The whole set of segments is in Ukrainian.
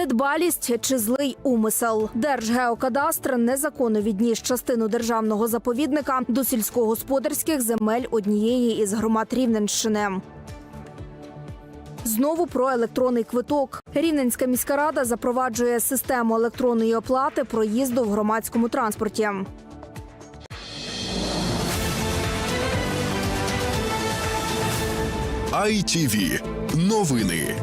Недбалість чи злий умисел. Держгеокадастр незаконно відніс частину державного заповідника до сільськогосподарських земель однієї із громад Рівненщини. Знову про електронний квиток. Рівненська міська рада запроваджує систему електронної оплати проїзду в громадському транспорті. ITV. Новини.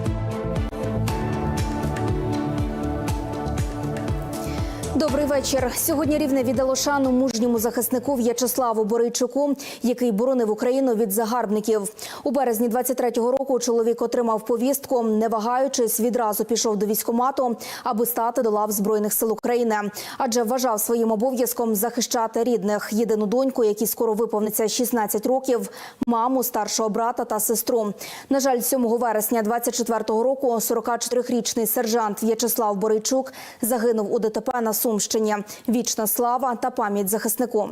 Добрий вечір. Сьогодні рівне віддало шану мужньому захиснику В'ячеславу Борийчуку, який боронив Україну від загарбників. У березні 23-го року чоловік отримав повістку, не вагаючись, відразу пішов до військкомату, аби стати до лав збройних сил України, адже вважав своїм обов'язком захищати рідних, єдину доньку, якій скоро виповниться 16 років, маму, старшого брата та сестру. На жаль, 7 вересня 24-го року 44-річний сержант В'ячеслав Борийчук загинув у ДТП на Сумщині. Вічна слава та пам'ять захиснику.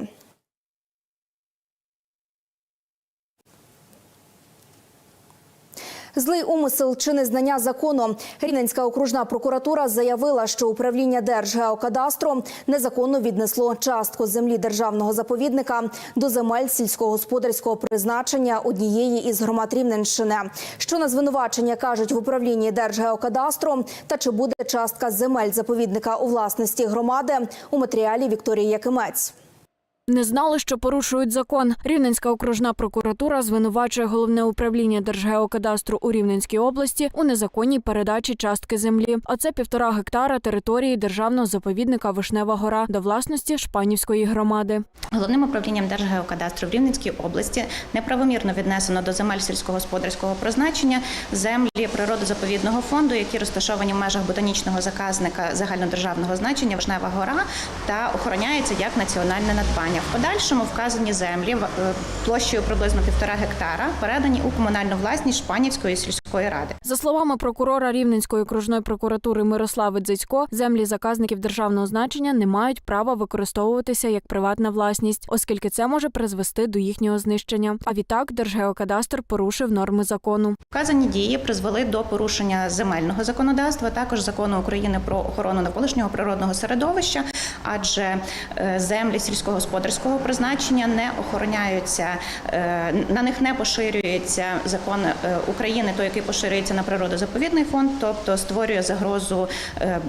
Злий умисел чи незнання закону. Рівненська окружна прокуратура заявила, що управління Держгеокадастру незаконно віднесло частку землі державного заповідника до земель сільськогосподарського призначення однієї із громад Рівненщини. Що на звинувачення кажуть в управлінні Держгеокадастру та чи буде частка земель заповідника у власності громади у матеріалі Вікторії Якимець. Не знали, що порушують закон. Рівненська окружна прокуратура звинувачує головне управління Держгеокадастру у Рівненській області у незаконній передачі частки землі. А це півтора гектара території державного заповідника Вишнева гора до власності Шпанівської громади. Головним управлінням Держгеокадастру в Рівненській області неправомірно віднесено до земель сільськогосподарського призначення землі природозаповідного фонду, які розташовані в межах ботанічного заказника загальнодержавного значення Вишнева гора та охороняються як національне надбання. В подальшому вказані землі е, площею приблизно півтора гектара передані у комунальну власність Шпанівської сільської ради. За словами прокурора Рівненської окружної прокуратури Мирослави Дзицько, землі заказників державного значення не мають права використовуватися як приватна власність, оскільки це може призвести до їхнього знищення. А відтак Держгеокадастр порушив норми закону. Вказані дії призвели до порушення земельного законодавства, також закону України про охорону навколишнього природного середовища, адже е, землі сільськогосподарського призначення не охороняються, е, на них не поширюється закон е, України, той, який поширюється на природозаповідний фонд, тобто створює загрозу е,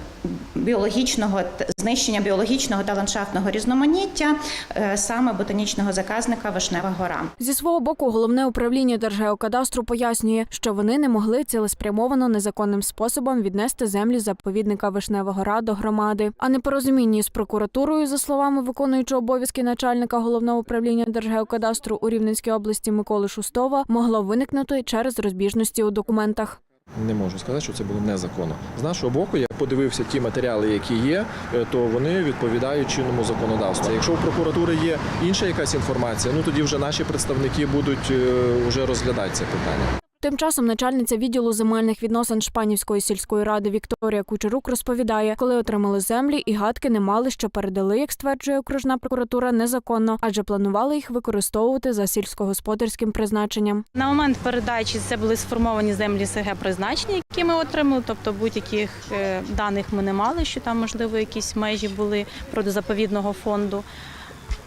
біологічного знищення біологічного та ландшафтного різноманіття е, саме ботанічного заказника Вишнева гора. Зі свого боку, головне управління Держгеокадастру пояснює, що вони не могли цілеспрямовано незаконним способом віднести землі заповідника Вишнева гора до громади. А непорозуміння з прокуратурою, за словами виконуючого обов'язки начальника головного управління Держгеокадастру у Рівненській області Миколи Шустова, могло виникнути через розбіжності у документах. Не можу сказати, що це було незаконно. З нашого боку, я подивився ті матеріали, які є, е, то вони відповідають чинному законодавству. Якщо у прокуратури є інша якась інформація, ну тоді вже наші представники будуть е, вже розглядати це питання. Тим часом начальниця відділу земельних відносин Шпанівської сільської ради Вікторія Кучерук розповідає, коли отримали землі і гадки не мали, що передали, як стверджує окружна прокуратура, незаконно, адже планували їх використовувати за сільськогосподарським призначенням. На момент передачі це були сформовані землі СГ призначення, які ми отримали. Тобто будь-яких е, даних ми не мали, що там можливо якісь межі були природозаповідного фонду.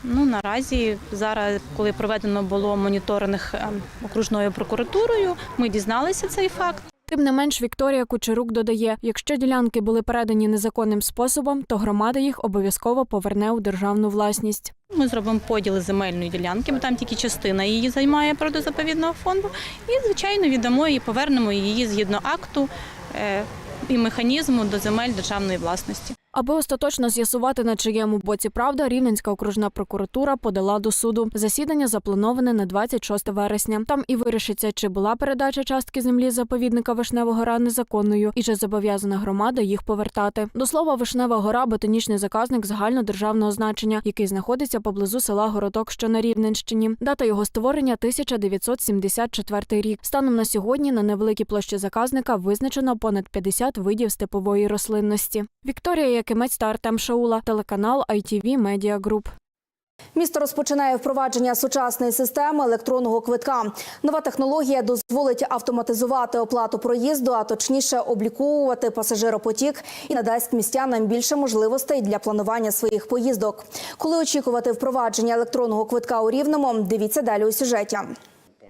Ну наразі зараз, коли проведено було моніторинг е, окружною прокуратурою, ми дізналися цей факт. Тим не менш, Вікторія Кучерук додає, якщо ділянки були передані незаконним способом, то громада їх обов'язково поверне у державну власність. Ми зробимо поділи земельної ділянки, бо там тільки частина її займає природозаповідного фонду. І, звичайно, віддамо і повернемо її згідно акту е, і механізму до земель державної власності. Аби остаточно з'ясувати, на чиєму боці правда, Рівненська окружна прокуратура подала до суду. Засідання заплановане на 26 вересня. Там і вирішиться, чи була передача частки землі заповідника Вишнева гора незаконною, і чи зобов'язана громада їх повертати. До слова, Вишнева гора ботанічний заказник загальнодержавного значення, який знаходиться поблизу села Городок, що на Рівненщині. Дата його створення 1974 рік. Станом на сьогодні на невеликій площі заказника визначено понад 50 видів степової рослинності. Вікторія Якимець та Артем Шаула, телеканал ITV Media Group. Місто розпочинає впровадження сучасної системи електронного квитка. Нова технологія дозволить автоматизувати оплату проїзду, а точніше обліковувати пасажиропотік і надасть містянам більше можливостей для планування своїх поїздок. Коли очікувати впровадження електронного квитка у Рівному, дивіться далі у сюжеті.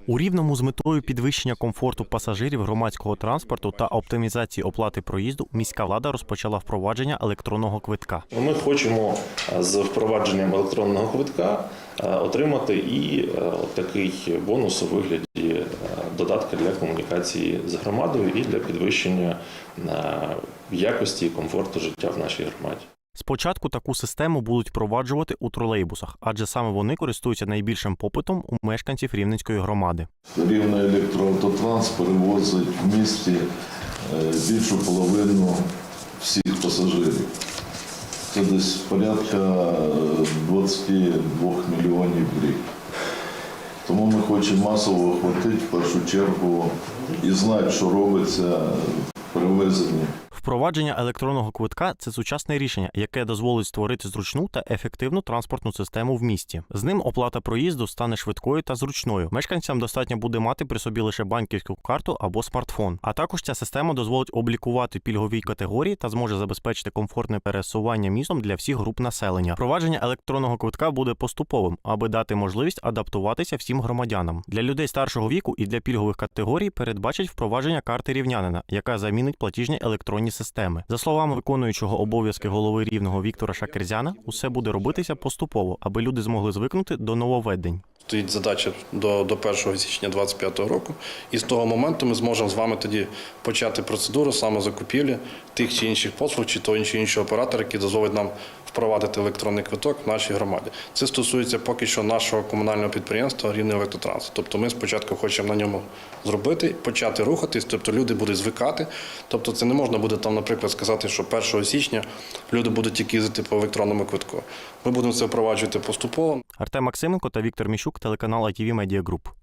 У рівному з метою підвищення комфорту пасажирів громадського транспорту та оптимізації оплати проїзду міська влада розпочала впровадження електронного квитка. Ми хочемо е, з впровадженням електронного квитка е, отримати і е, такий бонус у вигляді додатка для комунікації з громадою і для підвищення якості і комфорту життя в нашій громаді. Спочатку таку систему будуть впроваджувати у тролейбусах, адже саме вони користуються найбільшим попитом у мешканців рівненської громади. Рівний електроавтотранс перевозить в місті е, більшу половину всіх пасажирів. Це десь порядка е, 22 мільйонів в рік. Тому ми хочемо масово охватити в першу чергу і знати, що робиться в перевезенні. Впровадження електронного квитка це сучасне рішення, яке дозволить створити зручну та ефективну транспортну систему в місті. З ним оплата проїзду стане швидкою та зручною. Мешканцям достатньо буде мати при собі лише банківську карту або смартфон. А також ця система дозволить облікувати пільгові категорії та зможе забезпечити комфортне пересування містом для всіх груп населення. Впровадження електронного квитка буде поступовим, аби дати можливість адаптуватися всім громадянам. Для людей старшого віку і для пільгових категорій передбачать впровадження карти рівнянина, яка замінить платіжні електронні системи. За словами виконуючого обов'язки голови рівного Віктора Шакерзяна, усе буде робитися поступово, аби люди змогли звикнути до нововведень. Стоїть задача до, до 1 січня 2025 року, і з того моменту ми зможемо з вами тоді почати процедуру саме закупівлі тих чи інших послуг, чи того чи іншого оператора, який дозволить нам впровадити електронний квиток в нашій громаді. Це стосується поки що нашого комунального підприємства Рівний електротранс. Тобто ми спочатку хочемо на ньому зробити, почати рухатись, тобто люди будуть звикати. Тобто це не можна буде там, наприклад, сказати, що 1 січня люди будуть тільки їздити по електронному квитку. Ми будемо це впроваджувати поступово. Артем Максименко та Віктор Міщук, телеканал ITV Media Group.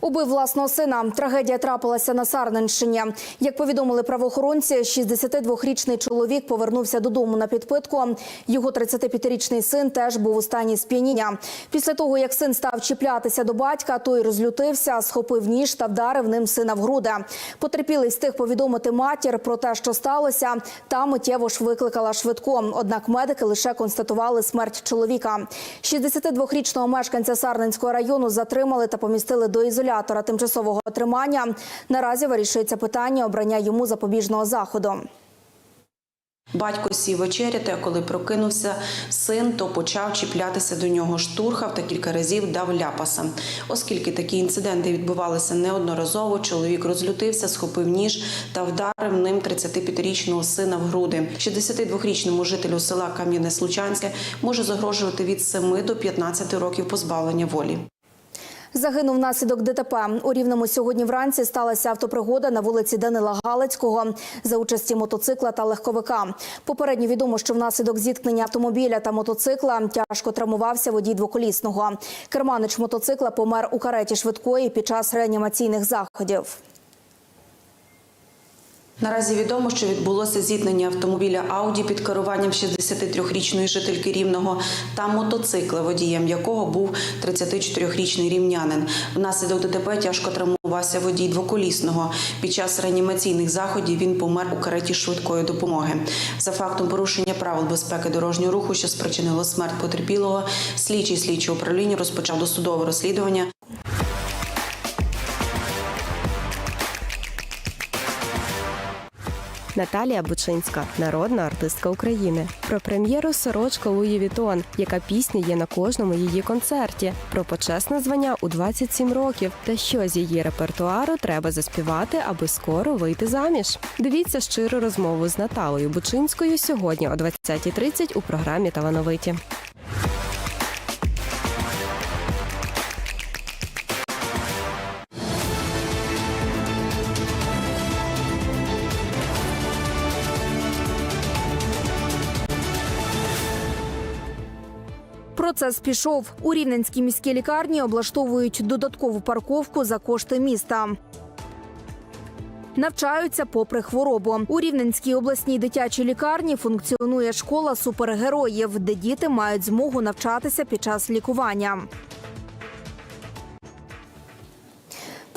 Убив власного сина. Трагедія трапилася на Сарненщині. Як повідомили правоохоронці, 62-річний чоловік повернувся додому на підпитку. Його 35-річний син теж був у стані сп'яніння. Після того, як син став чіплятися до батька, той розлютився, схопив ніж та вдарив ним сина в груди. Потерпілий встиг повідомити матір про те, що сталося. Та миттєво ж викликала швидку. Однак медики лише констатували смерть чоловіка. 62-річного мешканця Сарненського району затримали та помістили до ізолятора тимчасового тримання. Наразі вирішується питання обрання йому запобіжного заходу. Батько сів вечеряти, а коли прокинувся син, то почав чіплятися до нього, штурхав та кілька разів дав ляпаса. Оскільки такі інциденти відбувалися неодноразово, чоловік розлютився, схопив ніж та вдарив ним 35-річного сина в груди. 62-річному жителю села Кам'яне-Случанське може загрожувати від 7 до 15 років позбавлення волі. Загинув внаслідок ДТП. У Рівному сьогодні вранці сталася автопригода на вулиці Данила Галицького за участі мотоцикла та легковика. Попередньо відомо, що внаслідок зіткнення автомобіля та мотоцикла тяжко травмувався водій двоколісного. Керманич мотоцикла помер у кареті швидкої під час реанімаційних заходів. Наразі відомо, що відбулося зіткнення автомобіля Ауді під керуванням 63-річної жительки Рівного та мотоцикла, водієм якого був 34-річний рівнянин. Внаслідок ДТП тяжко травмувався водій двоколісного. Під час реанімаційних заходів він помер у кареті швидкої допомоги. За фактом порушення правил безпеки дорожнього руху, що спричинило смерть потерпілого, слідчий слідчого управління розпочав досудове розслідування. Наталія Бучинська, народна артистка України. Про прем'єру сорочка Луї Вітон, яка пісня є на кожному її концерті. Про почесне звання у 27 років та що з її репертуару треба заспівати, аби скоро вийти заміж. Дивіться щиру розмову з Наталою Бучинською сьогодні о 20.30 у програмі Талановиті. Процес пішов. У Рівненській міській лікарні облаштовують додаткову парковку за кошти міста. навчаються попри хворобу. У Рівненській обласній дитячій лікарні функціонує школа супергероїв, де діти мають змогу навчатися під час лікування.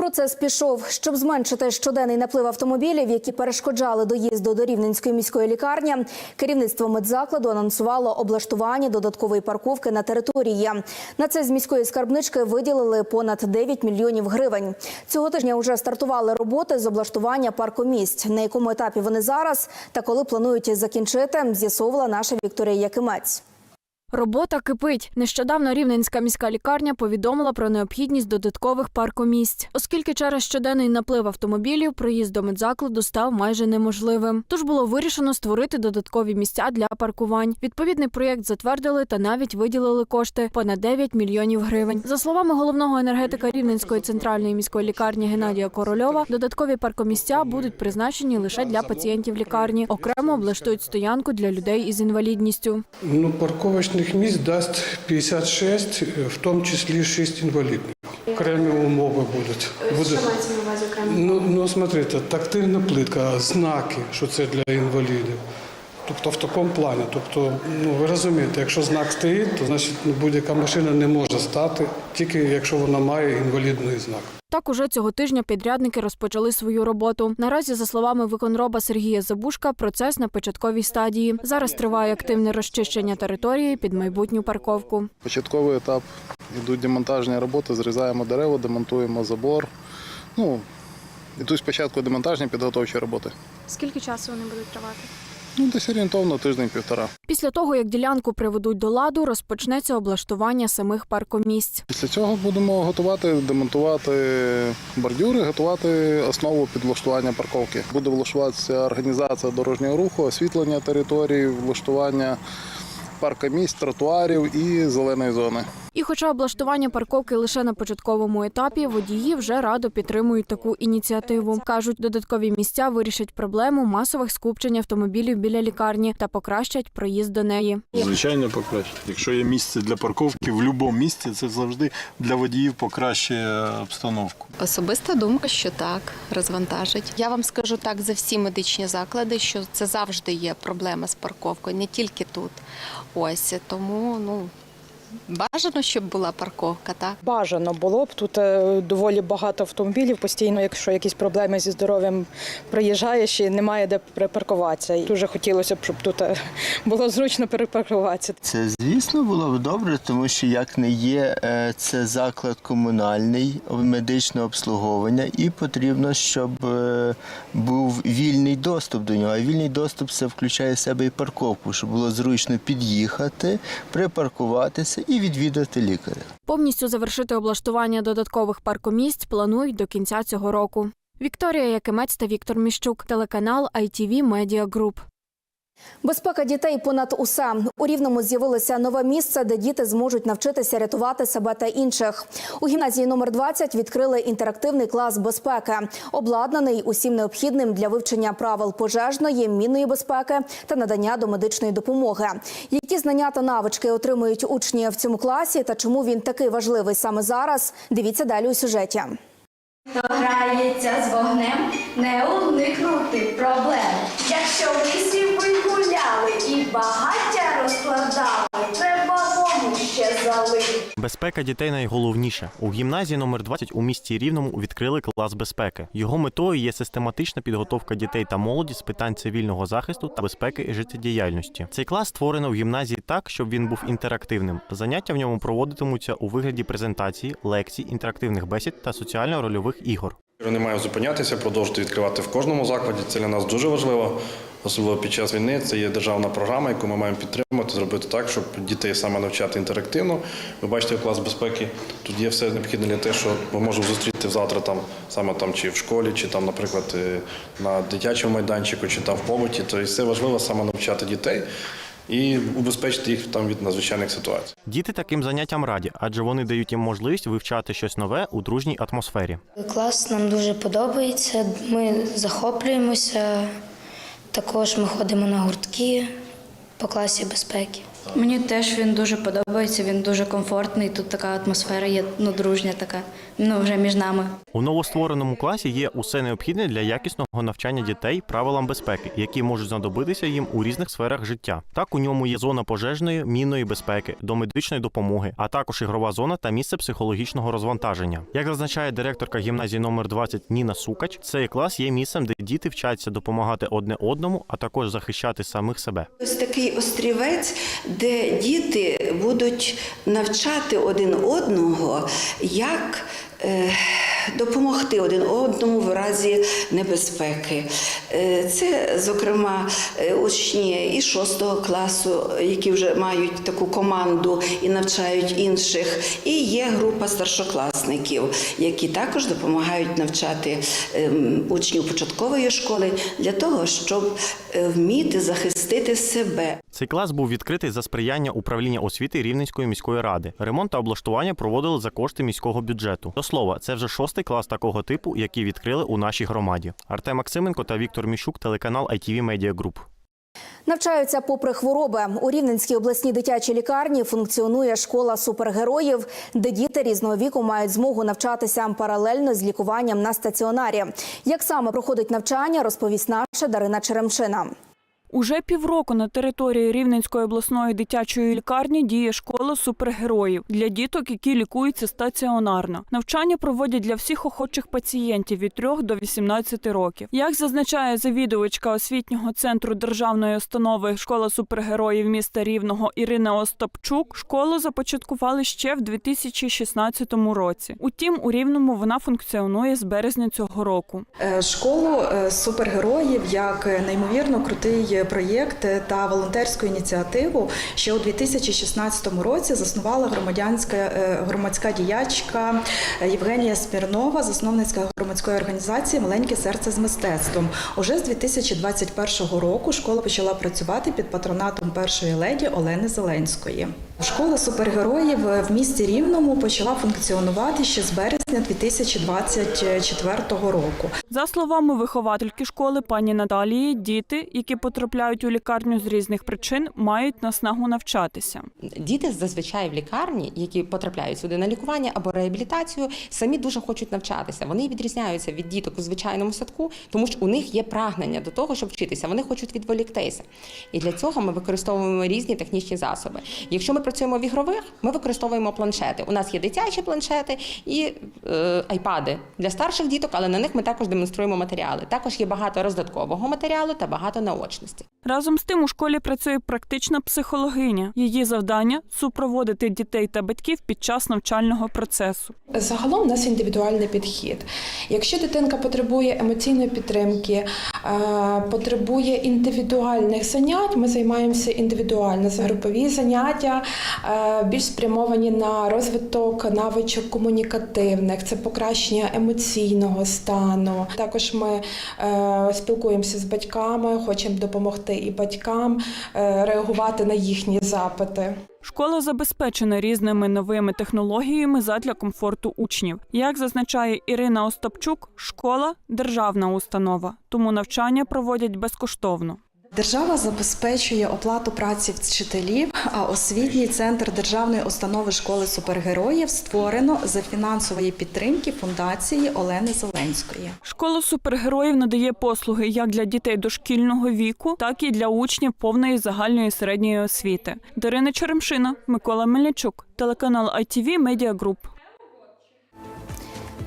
Процес пішов, щоб зменшити щоденний наплив автомобілів, які перешкоджали доїзду до Рівненської міської лікарні. Керівництво медзакладу анонсувало облаштування додаткової парковки на території. На це з міської скарбнички виділили понад 9 мільйонів гривень. Цього тижня вже стартували роботи з облаштування паркомісць. На якому етапі вони зараз та коли планують закінчити, з'ясовувала наша Вікторія Якимець. Робота кипить. Нещодавно Рівненська міська лікарня повідомила про необхідність додаткових паркомісць, оскільки через щоденний наплив автомобілів проїзд до медзакладу став майже неможливим. Тож було вирішено створити додаткові місця для паркувань. Відповідний проєкт затвердили та навіть виділили кошти понад 9 мільйонів гривень. За словами головного енергетика Рівненської центральної міської лікарні Геннадія Корольова, додаткові паркомісця будуть призначені лише для пацієнтів лікарні. Окремо облаштують стоянку для людей із інвалідністю. Ну, парковочних місць дасть 56, в тому числі 6 інвалідних. Окремі умови будуть. Буде... Ну, ну, смотрите, тактильна плитка, знаки, що це для інвалідів. Тобто в такому плані. Тобто, ну ви розумієте, якщо знак стоїть, то значить будь-яка машина не може стати, тільки якщо вона має інвалідний знак. Так уже цього тижня підрядники розпочали свою роботу. Наразі, за словами виконроба Сергія Забушка, процес на початковій стадії. Зараз триває активне розчищення території під майбутню парковку. Початковий етап йдуть демонтажні роботи, зрізаємо дерева, демонтуємо забор. Ну, йдуть спочатку демонтажні підготовчі роботи. Скільки часу вони будуть тривати? Ну, десь орієнтовно тиждень-півтора. Після того, як ділянку приведуть до ладу, розпочнеться облаштування самих паркомісць. Після цього будемо готувати, демонтувати бордюри, готувати основу під влаштування парковки. Буде влаштуватися організація дорожнього руху, освітлення території, влаштування парка місць, тротуарів і зеленої зони. І хоча облаштування парковки лише на початковому етапі, водії вже радо підтримують таку ініціативу. Кажуть, додаткові місця вирішать проблему масових скупчень автомобілів біля лікарні та покращать проїзд до неї. Звичайно, покраще. Якщо є місце для парковки в будь-якому місці, це завжди для водіїв покращує обстановку. Особиста думка, що так, розвантажить. Я вам скажу так за всі медичні заклади, що це завжди є проблема з парковкою, не тільки тут. Ось тому ну. Бажано, щоб була парковка, так? Бажано було б тут е, доволі багато автомобілів. Постійно, якщо якісь проблеми зі здоров'ям приїжджаєш і немає де припаркуватися. І Дуже хотілося б, щоб тут е, було зручно перепаркуватися. Це звісно було б добре, тому що як не є, е, це заклад комунальний медичне обслуговування, і потрібно, щоб був вільний доступ до нього. А вільний доступ це включає в себе і парковку, щоб було зручно під'їхати, припаркуватися і відвідати лікаря. Повністю завершити облаштування додаткових паркомісць планують до кінця цього року. Вікторія Якимець та Віктор Міщук, телеканал ITV Media Group. Безпека дітей понад усе у рівному з'явилося нове місце, де діти зможуть навчитися рятувати себе та інших. У гімназії номер 20 відкрили інтерактивний клас безпеки, обладнаний усім необхідним для вивчення правил пожежної, мінної безпеки та надання домедичної допомоги. Які знання та навички отримують учні в цьому класі, та чому він такий важливий саме зараз? Дивіться далі у сюжеті. Хто грається з вогнем, не уникнути проблем. Якщо ви багаття розкладали, треба вогонь ще залити. Безпека дітей найголовніше. У гімназії номер 20 у місті Рівному відкрили клас безпеки. Його метою є систематична підготовка дітей та молоді з питань цивільного захисту та безпеки і життєдіяльності. Цей клас створено в гімназії так, щоб він був інтерактивним. Заняття в ньому проводитимуться у вигляді презентації, лекцій, інтерактивних бесід та соціально-рольових ігор. Не маємо зупинятися, продовжувати відкривати в кожному закладі. Це для нас дуже важливо, особливо під час війни. Це є державна програма, яку ми маємо підтримати, зробити так, щоб дітей саме навчати інтерактивно. Ви бачите, клас безпеки тут є все необхідне для того, що ми можемо зустріти завтра там саме там чи в школі, чи там, наприклад, е, на дитячому майданчику, чи там в побуті. Тобто це важливо саме навчати дітей. І убезпечити їх там від надзвичайних ситуацій. Діти таким заняттям раді, адже вони дають їм можливість вивчати щось нове у дружній атмосфері. Клас нам дуже подобається. Ми захоплюємося. Також ми ходимо на гуртки по класі безпеки. Мені теж він дуже подобається, він дуже комфортний. Тут така атмосфера є ну, дружня така, ну вже між нами. У новоствореному класі є усе необхідне для якісного навчання дітей правилам безпеки, які можуть знадобитися їм у різних сферах життя. Так у ньому є зона пожежної, мінної безпеки, до медичної допомоги, а також ігрова зона та місце психологічного розвантаження. Як зазначає директорка гімназії номер 20 Ніна Сукач, цей клас є місцем, де діти вчаться допомагати одне одному, а також захищати самих себе. Ось такий острівець, де діти будуть навчати один одного, як е, допомогти один одному в разі небезпеки. Е, Це, зокрема, е, учні і 6 класу, які вже мають таку команду і навчають інших. І є група старшокласників, які також допомагають навчати ем, учнів початкової школи для того, щоб вміти захистити себе. Цей клас був відкритий за сприяння управління освіти Рівненської міської ради. Ремонт та облаштування проводили за кошти міського бюджету. До слова, це вже шостий клас такого типу, який відкрили у нашій громаді. Артем Максименко та Віктор Міщук, телеканал ITV Media Group. Навчаються попри хвороби. У Рівненській обласній дитячій лікарні функціонує школа супергероїв, де діти різного віку мають змогу навчатися паралельно з лікуванням на стаціонарі. Як саме проходить навчання, розповість наша Дарина Черемшина. Уже півроку на території Рівненської обласної дитячої лікарні діє школа супергероїв для діток, які лікуються стаціонарно. Навчання проводять для всіх охочих пацієнтів від 3 до 18 років. Як зазначає завідувачка освітнього центру державної установи школа супергероїв міста Рівного Ірина Остапчук, школу започаткували ще в 2016 році. Утім, у Рівному вона функціонує з березня цього року. Е, Школу е, супергероїв як е, неймовірно крутий проєкт та волонтерську ініціативу ще у 2016 році заснувала громадянська е, громадська діячка Євгенія Смірнова, засновниця громадської організації Маленьке серце з мистецтвом. Уже з 2021 року школа почала працювати під патронатом першої леді Олени Зеленської. Школа супергероїв в місті Рівному почала функціонувати ще з березня 2024 року. За словами виховательки школи пані Наталії, діти, які потрапляють у лікарню з різних причин, мають наснагу навчатися. Діти зазвичай в лікарні, які потрапляють сюди на лікування або реабілітацію, самі дуже хочуть навчатися. Вони відрізняються від діток у звичайному садку, тому що у них є прагнення до того, щоб вчитися. Вони хочуть відволіктися. І для цього ми використовуємо різні технічні засоби. Якщо ми працюємо в ігрових, ми використовуємо планшети. У нас є дитячі планшети і е, айпади для старших діток, але на них ми також демонструємо матеріали. Також є багато роздаткового матеріалу та багато наочності. Разом з тим у школі працює практична психологиня. Її завдання супроводити дітей та батьків під час навчального процесу. Загалом у нас індивідуальний підхід. Якщо дитинка потребує емоційної підтримки, потребує індивідуальних занять, ми займаємося індивідуально. Це групові заняття е, більш спрямовані на розвиток навичок комунікативних, це покращення емоційного стану. Також ми е, спілкуємося з батьками, хочемо допомогти і батькам е, реагувати на їхні запити. Школа забезпечена різними новими технологіями задля комфорту учнів. Як зазначає Ірина Остапчук, школа державна установа, тому навчання проводять безкоштовно. Держава забезпечує оплату праці вчителів, а освітній центр державної установи школи супергероїв створено за фінансової підтримки фундації Олени Зеленської. Школа супергероїв надає послуги як для дітей дошкільного віку, так і для учнів повної загальної середньої освіти. Дарина Черемшина, Микола Мельничук, телеканал ITV Media Group.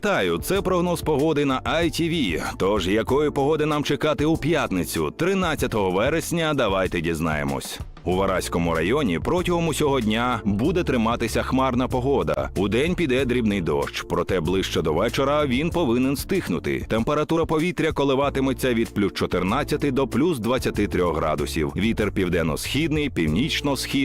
Вітаю! Це прогноз погоди на ITV. Тож якої погоди нам чекати у п'ятницю, 13 вересня, давайте дізнаємось. У Вараському районі протягом усього дня буде триматися хмарна погода. Удень піде дрібний дощ, проте ближче до вечора він повинен стихнути. Температура повітря коливатиметься від плюс 14 до плюс 23 градусів. Вітер південно-східний, північно-східний.